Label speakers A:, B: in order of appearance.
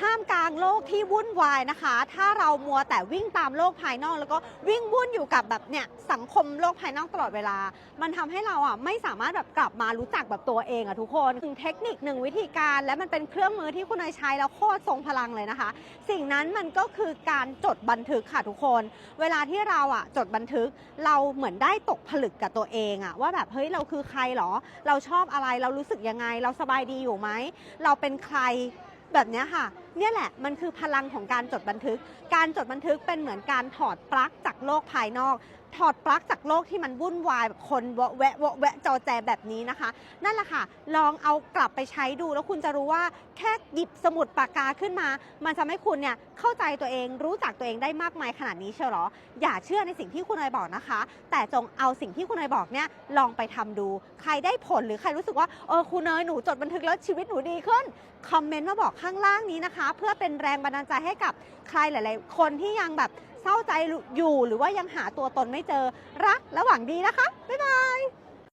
A: ท่ามกลางโลกที่วุ่นวายนะคะ ถ้าเรามัวแต่วิ่งตามโลกภายนอก แล้วก็วิ่งวุ่นอยู่กับแบบเนี่ยสังคมโลกภายนอกตลอดเวลา มันทำให้เราอะไม่สามารถแบบกลับมารู้จักแบบตัวเองอะทุกคนหนึ่งเทคนิคหนึ่งวิธีการ และมันเป็นเครื่องมือที่คุณนายใช้แล้วโคตรทรงพลังเลยนะคะ สิ่งนั้นมันก็คือการจดบันทึกค่ะทุกคน เวลาที่เราอะจดบันทึกเราเหมือนได้ตกผลึกกับตัวเองอะว่าแบบเฮ้ยเราคือใครหรอ เราชอบอะไรเรารู้สึกยังไง เราสบายดีอยู่ไหมเราเป็นใครแบบเนี้ยค่ะเนี่ยแหละมันคือพลังของการจดบันทึก การจดบันทึกเป็นเหมือนการถอดปลั๊กจากโลกภายนอก ถอดปลั๊กจากโลกที่มันวุ่นวายแบบคนวะแวะวะแวะจอแจแบบนี้นะคะ นั่นแหละค่ะ ลองเอากลับไปใช้ดู แล้วคุณจะรู้ว่าแค่หยิบสมุดปากกาขึ้นมา มันจะให้คุณเนี่ยเข้าใจตัวเองรู้จักตัวเองได้มากมายขนาดนี้เชียวหรอ อย่าเชื่อในสิ่งที่คุณนายบอกนะคะ แต่จงเอาสิ่งที่คุณนายบอกเนี่ยลองไปทำดู ใครได้ผลหรือใครรู้สึกว่าเออคุณเนยหนูจดบันทึกแล้วชีวิตหนูดีขึ้นคอมเมนต์มาบอกข้างล่างนี้นะคะเพื่อเป็นแรงบันดาลใจให้กับใครหลาย ๆ คนที่ยังแบบเศร้าใจอยู่หรือว่ายังหาตัวตนไม่เจอรักและหวังดีนะคะ บ๊ายบาย